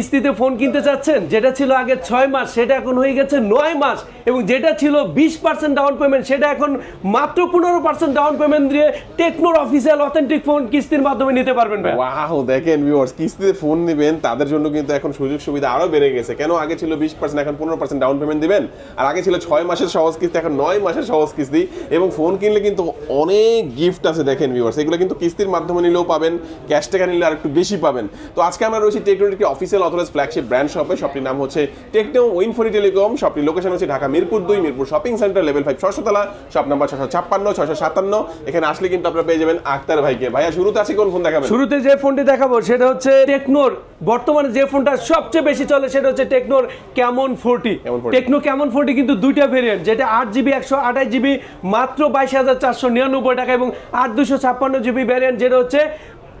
কিস্তিতে ফোন কিনতে চাচ্ছেন, যেটা ছিল আগে ছয় মাস, সেটা এখন হয়ে গেছে নয় মাস, এবং যেটা ছিল বিশ পার্সেন্ট ডাউন পেমেন্ট সেটা এখন মাত্র পনেরো পার্সেন্ট ডাউন পেমেন্ট দিয়ে টেকনোর অফিসিয়াল অথেন্টিক ফোন কিস্তির মাধ্যমে নিতে পারবেন দেখেন ভিউয়ার্স কিস্তিতে ফোন নেবেন, তাদের জন্য কিন্তু এখন সুযোগ সুবিধা আরও বেড়ে গেছে। কেন? আগে ছিল বিশ পার্সেন্ট এখন পনেরো পার্সেন্ট ডাউন পেমেন্ট দিবেন। আর আগে ছিল ছয় মাসের সহজ কিস্তি, এখন নয় মাসের সহজ কিস্তি, এবং ফোন কিনলে কিন্তু অনেক গিফট আছে দেখেন ভিউয়ার্স এগুলো কিন্তু কিস্তির মাধ্যমে নিলেও পাবেন ক্যাশ টাকা নিলে আর একটু বেশি পাবেন। তো আজকে আমরা রয়েছি টেকনোর একটি অফিসিয়াল অথরাইজ ফ্ল্যাগশিপ ব্র্যান্ড শপে শপটির নাম হচ্ছে টেকনো উইনফোরি টেলিকম শপটির লোকেশন হচ্ছে ঢাকা মিরপুর দুই Mirpur shopping centre level five ছশোতলা। Shop number ছশো ছাপ্পান্ন ছশো সাতান্ন। এখানে আসলে কিন্তু আপনারা পেয়ে যাবেন আক্তার ভাইকে। ভাইয়া শুরুতে আছে কোন ফোন দেখাবেন? শুরুতে যে ফোনটি দেখাবো সেটা হচ্ছে টেকনোর বর্তমানে যে ফোনটা সবচেয়ে বেশি চলে সেটা হচ্ছে টেকনোর Camon forty Tecno Camon forty কিন্তু দুইটা ভেরিয়েন্ট যেটা আট জিবি একশো আঠাশ জিবি মাত্র বাইশ হাজার চারশো নিরানব্বই টাকা এবং আট দুশো ছাপ্পান্ন জিবি ভ্যারিয়েন্ট যেটা হচ্ছে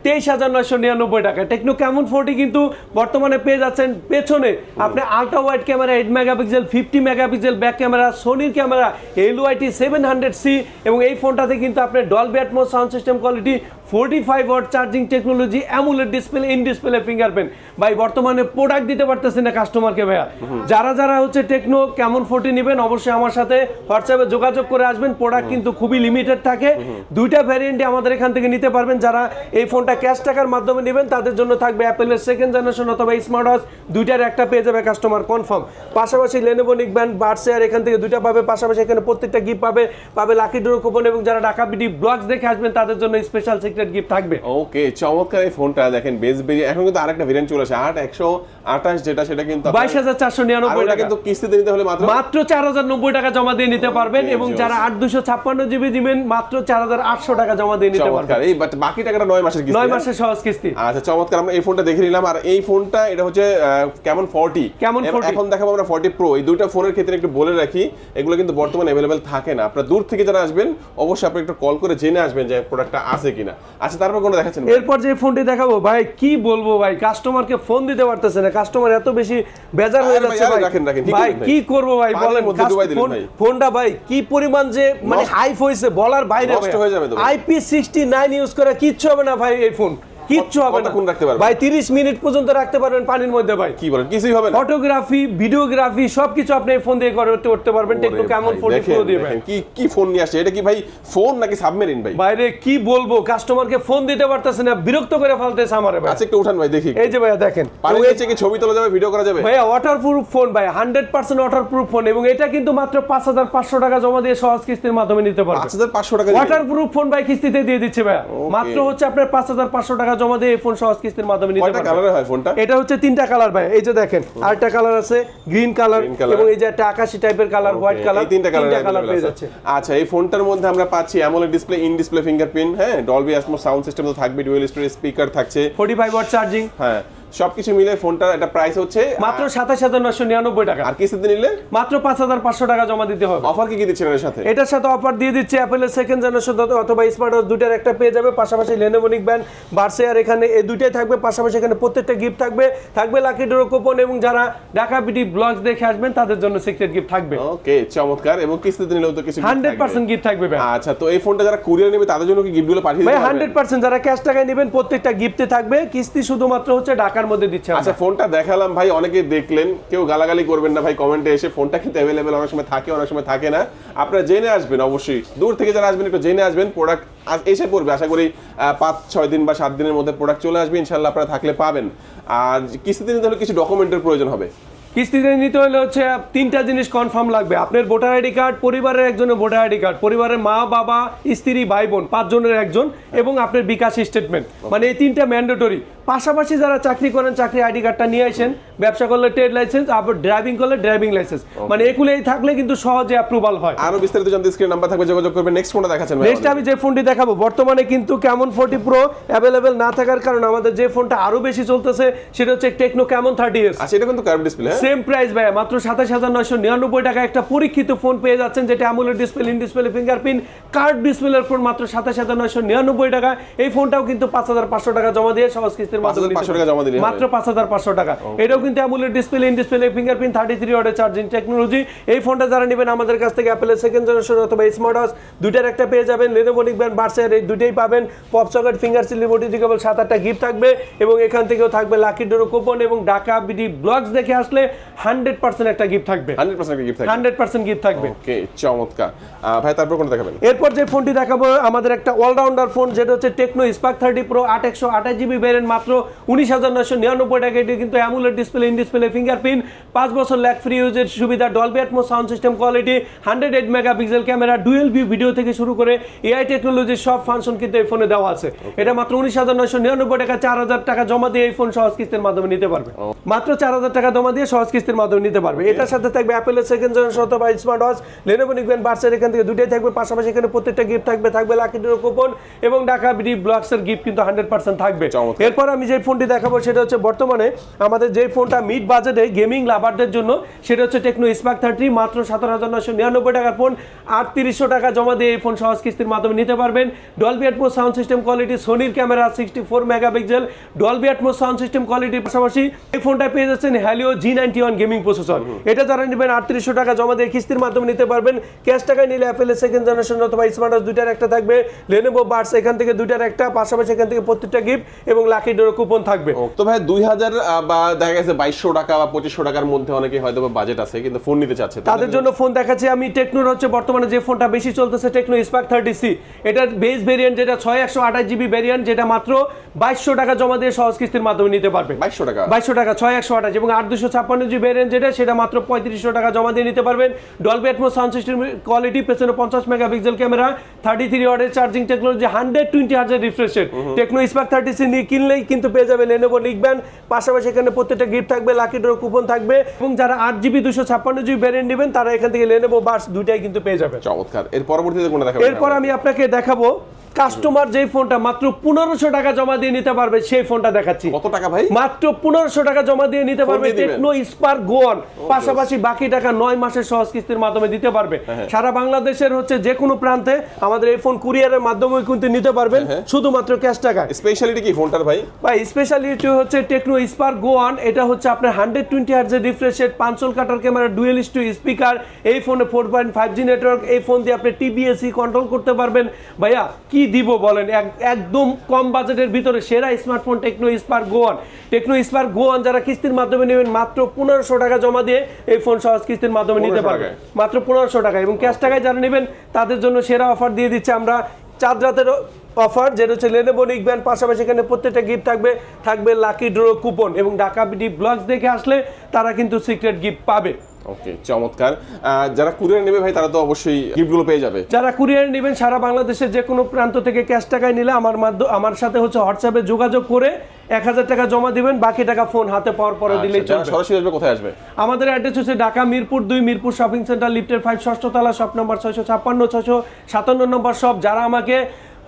তেইশ হাজার নয়শো নিরানব্বই টাকা। টেকনো ক্যামন ফোরটি কিন্তু বর্তমানে পেয়ে যাচ্ছেন পেছনে। আপনি ultra wide camera eight megapixel fifty mega pixel back camera সোনির camera L YT seven hundred C এবং এই ফোনটাতে কিন্তু আপনি Dolby ব্যাটমো sound system quality forty five watt charging technology AMOLED display in display fingerprint ভাই বর্তমানে প্রোডাক্ট দিতে পারতেছি না কাস্টমারকে ভাইয়া। যারা যারা হচ্ছে টেকনো কেমন ফোর্টি নেবেন অবশ্যই আমার সাথে হোয়াটসঅ্যাপে যোগাযোগ করে আসবেন। প্রোডাক্ট কিন্তু খুবই লিমিটেড থাকে। দুইটা ভ্যারিয়েন্টে আমাদের এখান থেকে নিতে পারবেন। যারা এই ফোনটা ক্যাশ টাকার মাধ্যমে নেবেন তাদের জন্য থাকবে অ্যাপেলের সেকেন্ড জেনারেশন অথবা স্মার্ট ওয়াচ দুইটার একটা পেয়ে যাবে কাস্টমার কনফার্ম পাশাপাশি লেনোভো ব্যান্ড বার্সেয়ার এখান থেকে দুইটা পাবে। পাশাপাশি এখানে প্রত্যেকটা গিফট পাবে। পাবে লাকি ডোর কুপন এবং যারা ঢাকা বিডি ব্লগস দেখে আসবেন তাদের জন্য স্পেশাল সিক্রেট গিফট থাকবে। ওকে চমৎকার এই ফোনটা দেখেন বেস বেরিয়ে এখন কিন্তু আরেকটা ভেরিয়েন্ট চলে আসে আট একশো আঠাশ যেটা সেটা কিন্তু বাইশ হাজার চারশো নিরানব্বই টাকা। কিন্তু কিস্তিতে নিতে হলে মাত্র মাত্র চার হাজার নব্বই টাকা জমা দিয়ে নিতে পারবেন এবং যারা আট দুশো ছাপ্পান্ন জিবি দিবেন মাত্র চার হাজার আটশো টাকা জমা দিয়ে নিতে পারবেন। এই বাট বাকি টাকাটা নয় মাসের কিস্তি নয় হ্যাঁ? মাসের সহজ কিস্তি। আচ্ছা চমৎকার আমরা এই ফোনটা দেখে নিলাম আর এই ফোনটা এটা হচ্ছে কেমন ফর্টি? কেমন 40 এখন দেখাবো আমরা ফর্টি প্রো এই দুইটা ফোনের ক্ষেত্রে একটু বলে রাখি এগুলো কিন্তু বর্তমানে অ্যাভেলেবেল থাকে না। আপনার দূর থেকে যারা আসবেন অবশ্যই আপনি একটু কল করে জেনে আসবেন যে প্রোডাক্টটা আছে কিনা। আচ্ছা তারপর কোনটা দেখাচ্ছেন? এরপর যে ফোনটি দেখাবো ভাই কি বলব ভাই? কাস্টমারকে ফোন দিতে পারতেছে না। কাস্টমার এত বেশি বেজার হয়ে যাচ্ছে ভাই। রাখেন, রাখেন, ভাই কি করব ভাই বলেন ফোনটা ভাই কি পরিমাণ যে মানে হাইপ হয়েছে বলার বাইরে নষ্ট হয়ে যাবে। আইপি সিক্সটি নাইন ইউজ করে কিচ্ছু হবে না ভাই এই ফোন। কিচ্ছু হবে না। কতক্ষণ রাখতে পারবেন? ভাই তিরিশ মিনিট পর্যন্ত রাখতে পারবেন পানির মধ্যে ভাই। কি বলেন? কিছুই হবে না। ফটোগ্রাফি ভিডিওগ্রাফি সবকিছু আপনি ফোন দিয়ে করতে করতে পারবেন। টেকনো কেমন ফোন দেখেন, দিয়ে ভাই। কি কি ফোন নিয়ে আসছে? এটা কি ভাই ফোন নাকি সাবমেরিন ভাই? বাইরে কি বলব? কাস্টমারকে ফোন দিতে পারতেছে না বিরক্ত করে ফেলতেছে আমারে ভাই। আচ্ছা একটু উঠান ভাই দেখি। এই যে ভাইয়া দেখেন। পানির নিচে কি ছবি তোলা যাবে ভিডিও করা যাবে? ভাইয়া ওয়াটার প্রুফ ফোন ভাই hundred percent waterproof phone এবং এটা কিন্তু মাত্র পাঁচ হাজার পাঁচশো টাকা জমা দিয়ে সহজ কিস্তির মাধ্যমে নিতে পারবেন পাঁচ হাজার পাঁচশো টাকা ওয়াটারপ্রুফ ফোন ভাই কিস্তিতে দিয়ে দিচ্ছে ভাইয়া। মাত্র হচ্ছে আপনার পাঁচ হাজার পাঁচশো টাকা জমা দিয়ে এই ফোন সহজ কিস্তির মাধ্যমে নিতে পারবেন কালারে হয় ফোনটা এটা হচ্ছে তিনটা কালার ভাই এই যে দেখেন আরেকটা কালার আছে গ্রিন কালার এবং এই যে একটা আকাশি টাইপের কালার হোয়াইট কালার এই তিনটা কালার কালার পেয়ে যাচ্ছে। আচ্ছা এই ফোনটার মধ্যে আমরা পাচ্ছি AMOLED display in display fingerprint হ্যাঁ ডলবি অ্যাটমস সাউন্ড সিস্টেম তো থাকবে ডুয়েল স্টোরেজ স্পিকার থাকছে। ফোর্টি ফাইভ ওয়াট চার্জিং হ্যাঁ সবকিছু মিলে ফোনটার একটা প্রাইস হচ্ছে মাত্র সাতাশ হাজার নশো নিরানব্বই টাকা। আর কিস্তিতে নিলে? মাত্র পাঁচ হাজার পাঁচশো টাকা জমা দিতে হবে। অফার কি কি দিচ্ছেন এর সাথে? এটার সাথে অফার দিয়ে দিচ্ছে অ্যাপেলের সেকেন্ড জেনারেশন অথবা স্মার্ট ওয়াচ দুইটার একটা পেয়ে যাবে পাশাপাশি লেনোভনিক ব্যান্ড বার্সেয়ার এখানে এই দুইটাই থাকবে পাশাপাশি এখানে প্রত্যেকটা গিফট থাকবে। থাকবে লাকি ডোর কুপন এবং যারা ঢাকা বিটি ব্লগস দেখে আসবেন তাদের জন্য সিক্রেট গিফট থাকবে। ওকে চমৎকার। এবং কিস্তিতে নিলেও তো কিছু gift হান্ড্রেড থাকবে। পার্সেন্ট গিফট থাকবে ভাই। আচ্ছা তো এই ফোনটা যারা কুরিয়ার নেবে তাদের জন্য কি গিফটগুলো পাঠিয়ে ভাই হান্ড্রেড পারবেন পার্সেন্ট যারা ক্যাশ টাকায় নেবেন প্রত্যেকটা গিফটে থাকবে। কিস্তি শুধুমাত্র হচ্ছে ঢাকার মধ্যে দিচ্ছে আচ্ছা ফোনটা দেখালাম ভাই অনেকে দেখলেন। কেউ গালাগালি করবেন না ভাই কমেন্টে এসে ফোনটা কিন্তু অ্যাভেলেবেল অনেক সময় থাকে অনেক সময় থাকে না। আপনারা জেনে আসবেন অবশ্যই। দূর থেকে যারা আসবেন একটু জেনে আসবেন প্রোডাক্ট এসে পড়বে। আশা করি পাঁচ ছয় দিন বা সাত দিনের মধ্যে প্রোডাক্ট চলে আসবে ইনশাল্লাহ আপনারা থাকলে পাবেন। আর কিস্তিতে নিতে হলে কিছু ডকুমেন্টের প্রয়োজন হবে। কিস্তিতে নিতে হলে হচ্ছে তিনটা জিনিস কনফার্ম লাগবে। আপনার ভোটার আইডি কার্ড পরিবারের একজনের ভোটার আইডি কার্ড পরিবারের মা বাবা স্ত্রী ভাই বোন পাঁচজনের একজন এবং আপনার বিকাশ স্টেটমেন্ট মানে এই তিনটা ম্যান্ডেটরি পাশাপাশি যারা চাকরি করেন চাকরি আইডি কার্ডটা নিয়ে আসেন ব্যবসা করলে ট্রেড লাইসেন্স আবার ড্রাইভিং করলে ড্রাইভিং লাইসেন্স। মানে এগুলোই থাকলে কিন্তু সহজে অ্যাপ্রুভাল হয়। আরও বিস্তারিত জানতে স্ক্রিন নাম্বার থাকবে যোগাযোগ করবেন। নেক্সট ফোনটা দেখাচ্ছেন ভাই নেক্সট আমি যে ফোনটি দেখাবো বর্তমানে কিন্তু কেমন ফোরটি প্রো অ্যাভেলেবেল না থাকার কারণে আমাদের যে ফোনটা আরও বেশি চলতেছে সেটা হচ্ছে টেকনো কেমন থার্টি এস আচ্ছা এটা কিন্তু কার্ভ ডিসপ্লে হ্যাঁ? সেম প্রাইস ভাই মাত্র সাতাশ হাজার নয়শো নিরানব্বই টাকা একটা পরীক্ষিত ফোন পেয়ে যাচ্ছেন যেটা AMOLED display in display fingerprint curved ডিসপ্লের ফোন মাত্র সাতাশ হাজার নয়শো নিরানব্বই টাকা এই ফোনটাও কিন্তু পাঁচ হাজার পাঁচশো টাকা জমা দিয়ে সহজ কিস্তির কিস্তির মাধ্যমে নিতে 5,500 টাকা জমা দিলে পারবেন। হবে। মাত্র পাঁচ হাজার পাঁচশো টাকা। এটাও কিন্তু AMOLED display in display fingerprint thirty three ওয়ার্ডের চার্জিং টেকনোলজি এই ফোনটা যারা নেবেন আমাদের কাছ থেকে অ্যাপেলের সেকেন্ড জেনারেশন অথবা স্মার্ট ওয়াচ দুইটার একটা পেয়ে যাবেন। লেনোভো নিকবেন বার্সের এই দুইটাই পাবেন। Pop socket finger seal cable সাত আটটা গিফট থাকবে এবং এখান থেকেও থাকবে লাকি ডোরো কুপন এবং ঢাকা বিডি ব্লগস দেখে আসলে হান্ড্রেড পার্সেন্ট একটা গিফট থাকবে। 100% গিফট থাকবে। হান্ড্রেড পার্সেন্ট গিফট থাকবে। ওকে চমৎকার। ভাই তারপর কোনটা দেখাবেন? এরপর যে ফোনটি দেখাবো আমাদের একটা অলরাউন্ডার ফোন যেটা হচ্ছে টেকনো স্পার্ক থার্টি প্রো আট একশো আঠাশ জিবি ভ্যারিয়েন্ট মাত্র উনিশ হাজার নয়শো নিরানব্বই টাকা। এটি কিন্তু AMOLED display in display fingerprint পাঁচ বছর ল্যাক ফ্রি ইউজের সুবিধা Dolby Atmos sound system quality hundred eight megapixel camera dual view video থেকে শুরু করে এআই টেকনোলজির সব ফাংশন কিন্তু এই ফোনে দেওয়া আছে। এটা মাত্র উনিশ হাজার নয়শো নিরানব্বই টাকা চার হাজার টাকা জমা দিয়ে এই ফোন সহজ কিস্তির মাধ্যমে নিতে পারবে। মাত্র চার হাজার টাকা জমা দিয়ে সহজ কিস্তির মাধ্যমে নিতে পারবে। এটার সাথে থাকবে অ্যাপেলের সেকেন্ড জেনারেশন অথবা স্মার্ট ওয়াচ লেনোভো নিকবেন বার্সের এখান থেকে দুটাই থাকবে। পাশাপাশি এখানে প্রত্যেকটা গিফট থাকবে থাকবে লাকি ডোর কুপন এবং ঢাকা বিডি ব্লগসের গিফট কিন্তু হান্ড্রেড পার্সেন্ট থাকবে। এরপর আমি যে ফোনটি দেখাবো সেটা হচ্ছে বর্তমানে আমাদের যে ফোনটা মিড বাজেটে গেমিং লাভারদের জন্য সেটা হচ্ছে টেকনো স্পার্ক থার্টি মাত্র সতেরো হাজার নশো নিরানব্বই টাকার ফোন আটত্রিশশো টাকা জমা দিয়ে এই ফোন সহজ কিস্তির মাধ্যমে নিতে পারবেন। Dolby Atmos sound system quality সোনির camera sixty four megapixel Dolby Atmos sound system কোয়ালিটির পাশাপাশি এই ফোনটা পেয়ে যাচ্ছেন Helio G ninety one gaming processor এটা যারা নেবেন আটত্রিশশো টাকা জমা দিয়ে কিস্তির মাধ্যমে নিতে পারবেন। ক্যাশ টাকায় নিলে অ্যাপেলের সেকেন্ড জেনারেশন অথবা স্মার্ট দুইটার একটা থাকবে। লেনোভো বার্স এখান থেকে দুইটার একটা পাশাপাশি এখান থেকে প্রত্যেকটা গিফট এবং লাকি ডোর কুপন থাকবে। তো ভাই দুই হাজার বা দেখা গেছে বাইশশো টাকা বা পঁচিশশো টাকার মধ্যে অনেকে হয়তো বাজেট আছে কিন্তু ফোন নিতে চাচ্ছে। তাদের জন্য ফোন দেখাচ্ছি আমি টেকনোর হচ্ছে বর্তমানে যে ফোনটা বেশি চলতেছে টেকনো স্পার্ক থার্টি সি এটার বেস ভেরিয়েন্ট যেটা ছয় একশো আঠাশ জিবি ভেরিয়েন্ট যেটা মাত্র বাইশশো টাকা জমা দিয়ে সহজ কিস্তির মাধ্যমে নিতে পারবে। বাইশশো টাকা? বাইশশো টাকা ছয় একশো আঠাশ এবং আট দুশো ছাপ্পান্ন জি ভ্যারিয়েন্ট যেটা সেটা মাত্র পঁয়ত্রিশশো টাকা জমা দিয়ে নিতে পারবেন। Dolby Atmos sound system quality পেছনে পঞ্চাশ মেগাপিক্সেল ক্যামেরা থার্টি থ্রি ওয়ার্ডের চার্জিং টেকনোলজি হান্ড্রেড টোয়েন্টি হাজার refresh Tecno Spark thirty C নিয়ে কিনলেই কিন্তু পেয়ে যাবে লেনোভো লিখবেন পাশাপাশি এখানে প্রত্যেকটা গিফট থাকবে লাকি ড্র কুপন থাকবে এবং যারা আট জিবি দুশো ছাপ্পান্ন জিবি ভ্যারিয়েন্ট নেবেন তারা এখান থেকে লেনোভো বাস দুইটাই কিন্তু পেয়ে যাবে চমৎকার। এর পরবর্তীতে কোনটা দেখাবো এরপর আমি আপনাকে দেখাবো কাস্টমার যেই ফোনটা মাত্র পনেরোশো টাকা জমা দিয়ে নিতে পারবে সেই ফোনটা দেখাচ্ছি। কত টাকা ভাই? মাত্র পনেরোশো টাকা জমা দিয়ে নিতে পারবে টেকনো স্পার্ক গোয়ান পাশাপাশি বাকি টাকা নয় মাসের সহজ কিস্তির মাধ্যমে দিতে পারবে। হ্যাঁ। সারা বাংলাদেশের হচ্ছে যে কোনো প্রান্তে আমাদের এই ফোন কুরিয়ারের মাধ্যমে কিন্তু নিতে পারবেন হ্যাঁ। শুধুমাত্র ক্যাশ টাকা। স্পেশালিটি কি ফোনটার ভাই? ভাই স্পেশালিটি হচ্ছে টেকনো স্পার্ক গোয়ান এটা হচ্ছে আপনার হান্ড্রেড টোয়েন্টি হার্জের রিফ্রেশ রেট পাঁচল কাটার ক্যামেরা ডুয়েল টু স্পিকার এই ফোনে four point five G network এই ফোন দিয়ে আপনি টিবিএসি কন্ট্রোল করতে পারবেন। ভাইয়া কি দিব বলেন? এক- একদম কম বাজেটের ভিতরে সেরা smartphone Tecno Spark Go one. Tecno Spark Go one যারা কিস্তির মাধ্যমে নেবেন মাত্র পনেরোশো টাকা জমা দিয়ে এই ফোন সহজ কিস্তির মাধ্যমে নিতে 1500 পারবেন। মাত্র পনেরোশো টাকা এবং ক্যাশ টাকায় যারা নেবেন তাদের জন্য সেরা অফার দিয়ে দিচ্ছে আমরা। চাঁদ রাতের অফার যেটা হচ্ছে লেনেভো নিকবেন পাশাপাশি এখানে প্রত্যেকটা গিফট থাকবে থাকবে লাকি ড্র কুপন এবং ঢাকা বিডি ব্লগস দেখে আসলে তারা কিন্তু সিক্রেট গিফট পাবে। ওকে চমৎকার। যারা কুরিয়ার নেবে ভাই তারা তো অবশ্যই গিফটগুলো পেয়ে যাবে। যারা কুরিয়ার নেবেন সারা বাংলাদেশের যে কোনো প্রান্ত থেকে ক্যাশ টাকায় নিলে আমার মাধ্যম আমার সাথে হচ্ছে হোয়াটসঅ্যাপে যোগাযোগ করে এক হাজার টাকা জমা দিবেন বাকি টাকা ফোন হাতে পাওয়ার পরে দিলেই আচ্ছা, চলবে। সরাসরি আসবে কোথায় আসবে? আমাদের অ্যাড্রেস হচ্ছে ঢাকা মিরপুর দুই মিরপুর শপিং সেন্টার লিফটের ফাইভ ষষ্ঠতলা শপ নম্বর ছয়শো ছাপ্পান্ন ছয়শো সাতান্ন নম্বর শপ। যারা আমাকে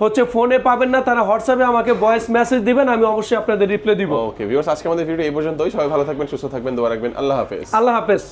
হচ্ছে ফোনে পাবেন না তারা হোয়াটসঅ্যাপে আমাকে ভয়েস মেসেজ দিবেন আমি অবশ্যই আপনাদের রিপ্লাই দিব। ওকে ভিউয়ার্স আজকে আমাদের ভিডিও এই পর্যন্তই। সবাই ভালো থাকবেন সুস্থ থাকবেন দোয়া রাখবেন। আল্লাহ হাফেজ। আল্লাহ হাফেজ।